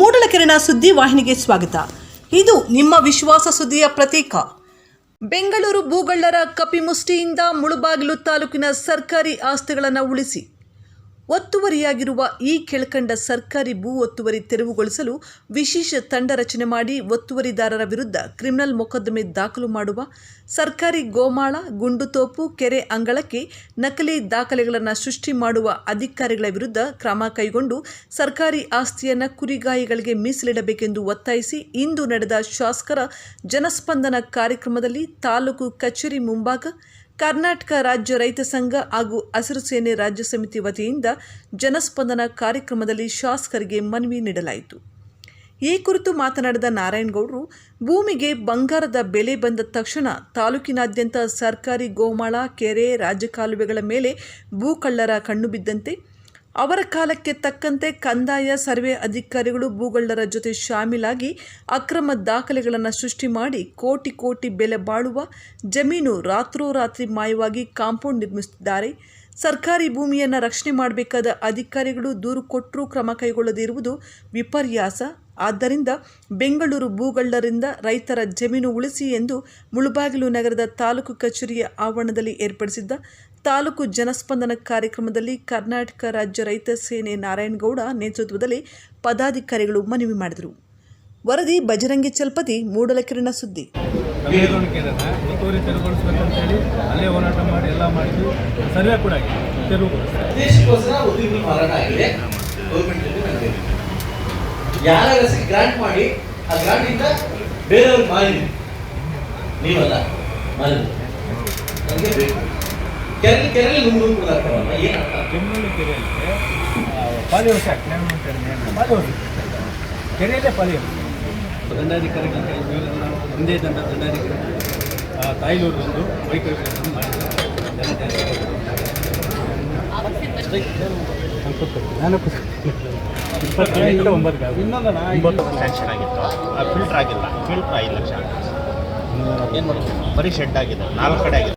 ಮೂಡಲಕೆರೆನ ಸುದ್ದಿ ವಾಹಿನಿಗೆ ಸ್ವಾಗತ. ಇದು ನಿಮ್ಮ ವಿಶ್ವಾಸ ಸುದ್ದಿಯ ಪ್ರತೀಕ. ಬೆಂಗಳೂರು ಭೂಗಳ್ಳರ ಕಪಿಮುಷ್ಟಿಯಿಂದ ಮುಳುಬಾಗಿಲು ತಾಲೂಕಿನ ಸರ್ಕಾರಿ ಆಸ್ತಿಗಳನ್ನು ಉಳಿಸಿ. ಒತ್ತುವರಿಯಾಗಿರುವ ಈ ಕೆಳಕಂಡ ಸರ್ಕಾರಿ ಭೂ ಒತ್ತುವರಿ ತೆರವುಗೊಳಿಸಲು ವಿಶೇಷ ತಂಡ ರಚನೆ ಮಾಡಿ ಒತ್ತುವರಿದಾರರ ವಿರುದ್ಧ ಕ್ರಿಮಿನಲ್ ಮೊಕದ್ದಮೆ ದಾಖಲು ಮಾಡುವ ಸರ್ಕಾರಿ ಗೋಮಾಳ ಗುಂಡುತೋಪು ಕೆರೆ ಅಂಗಳಕ್ಕೆ ನಕಲಿ ದಾಖಲೆಗಳನ್ನು ಸೃಷ್ಟಿ ಮಾಡುವ ಅಧಿಕಾರಿಗಳ ವಿರುದ್ಧ ಕ್ರಮ ಕೈಗೊಂಡು ಸರ್ಕಾರಿ ಆಸ್ತಿಯನ್ನು ಕುರಿಗಾಯಿಗಳಿಗೆ ಮೀಸಲಿಡಬೇಕೆಂದು ಒತ್ತಾಯಿಸಿ ಇಂದು ನಡೆದ ಶಾಸಕರ ಜನಸ್ಪಂದನ ಕಾರ್ಯಕ್ರಮದಲ್ಲಿ ತಾಲೂಕು ಕಚೇರಿ ಮುಂಭಾಗ ಕರ್ನಾಟಕ ರಾಜ್ಯ ರೈತ ಸಂಘ ಹಾಗೂ ಹಸಿರು ಸೇನೆ ರಾಜ್ಯ ಸಮಿತಿ ವತಿಯಿಂದ ಜನಸ್ಪಂದನ ಕಾರ್ಯಕ್ರಮದಲ್ಲಿ ಶಾಸಕರಿಗೆ ಮನವಿ ನೀಡಲಾಯಿತು. ಈ ಕುರಿತು ಮಾತನಾಡಿದ ನಾರಾಯಣಗೌಡರು, ಭೂಮಿಗೆ ಬಂಗಾರದ ಬೆಲೆ ಬಂದ ತಕ್ಷಣ ತಾಲೂಕಿನಾದ್ಯಂತ ಸರ್ಕಾರಿ ಗೋಮಾಳ, ಕೆರೆ, ರಾಜಕಾಲುವೆಗಳ ಮೇಲೆ ಭೂಕಳ್ಳರ ಕಣ್ಣು ಬಿದ್ದಂತೆ ಅವರ ಕಾಲಕ್ಕೆ ತಕ್ಕಂತೆ ಕಂದಾಯ, ಸರ್ವೆ ಅಧಿಕಾರಿಗಳು ಭೂಗಳ್ಳರ ಜೊತೆ ಶಾಮೀಲಾಗಿ ಅಕ್ರಮ ದಾಖಲೆಗಳನ್ನು ಸೃಷ್ಟಿ ಮಾಡಿ ಕೋಟಿ ಕೋಟಿ ಬೆಲೆ ಬಾಳುವ ಜಮೀನು ರಾತ್ರೋರಾತ್ರಿ ಮಾಯವಾಗಿ ಕಾಂಪೌಂಡ್ ನಿರ್ಮಿಸುತ್ತಿದ್ದಾರೆ. ಸರ್ಕಾರಿ ಭೂಮಿಯನ್ನು ರಕ್ಷಣೆ ಮಾಡಬೇಕಾದ ಅಧಿಕಾರಿಗಳು ದೂರು ಕೊಟ್ಟರೂ ಕ್ರಮ ಕೈಗೊಳ್ಳದಿರುವುದು ವಿಪರ್ಯಾಸ. ಆದ್ದರಿಂದ ಬೆಂಗಳೂರು ಭೂಗಳ್ಳರಿಂದ ರೈತರ ಜಮೀನು ಉಳಿಸಿ ಎಂದು ಮುಳುಬಾಗಿಲು ನಗರದ ತಾಲೂಕು ಕಚೇರಿಯ ಆವರಣದಲ್ಲಿ ಏರ್ಪಡಿಸಿದ್ದ ತಾಲೂಕು ಜನಸ್ಪಂದನ ಕಾರ್ಯಕ್ರಮದಲ್ಲಿ ಕರ್ನಾಟಕ ರಾಜ್ಯ ರೈತ ಸೇನೆ ನಾರಾಯಣಗೌಡ ನೇತೃತ್ವದಲ್ಲಿ ಪದಾಧಿಕಾರಿಗಳು ಮನವಿ ಮಾಡಿದರು. ವರದಿ ಬಜರಂಗಿ ಮೂಡಲ ಮೂಡಲಕಿರಣ ಸುದ್ದಿ. ಅಲ್ಲೇ ಹೋರಾಟ ಮಾಡಿ ಎಲ್ಲ ಮಾಡಿದ್ವಿ ಸರ್ವೆ ಕೂಡ ಗ್ರಾಂಟ್ ಮಾಡಿ ಆ ಗ್ರಾಂಟ್ ಇಂದ ಬೇರೆಯವ್ರಿಗೆ ಮಾರಿದ್ವಿ ನೀವಲ್ಲ? ಮಾರಿದ್ವಿ ನನಗೆ ಬೇಕು. ಕೆರೆ ಕೆರೆಯಲ್ಲಿ ನುಂಗು ಕೊಡಾಕ್ತಾವಲ್ಲ ಏನರ್ಥ ಕೆಮ್ಮಣ್ಣು ಕೆರೆಯಲ್ಲಿ ಪಾಲಿಹೌಸ್ ಆಕ್ಟ್ ಪಾಲಿಹೌಸ್ ಕೆರೆಯಲ್ಲೇ ಪಾಲಿಹೌಸ್ ದಂಡಾಧಿಕಾರಿಗಳ ಒಂದೇ ಹಿಂದೆ ಇದ್ದಂಥ ದಂಡಾಧಿಕಾರಿ ಮಾಡಿದ್ದಾರೆ ನಾನು ಇಪ್ಪತ್ತೆಂಟು ಒಂಬತ್ತು ಒಂಬತ್ತು ಸ್ಯಾಂಕ್ಷನ್ ಆಗಿತ್ತು. ಆ ಫಿಲ್ಟರ್ ಆಗಿಲ್ಲ ಫಿಲ್ಟರ್ ಐದು ಲಕ್ಷ ಏನು ಮಾಡೋದು? ಬರೀ ಶೆಡ್ ಆಗಿದೆ ನಾಲ್ಕು ಕಡೆ ಆಗಿದೆ.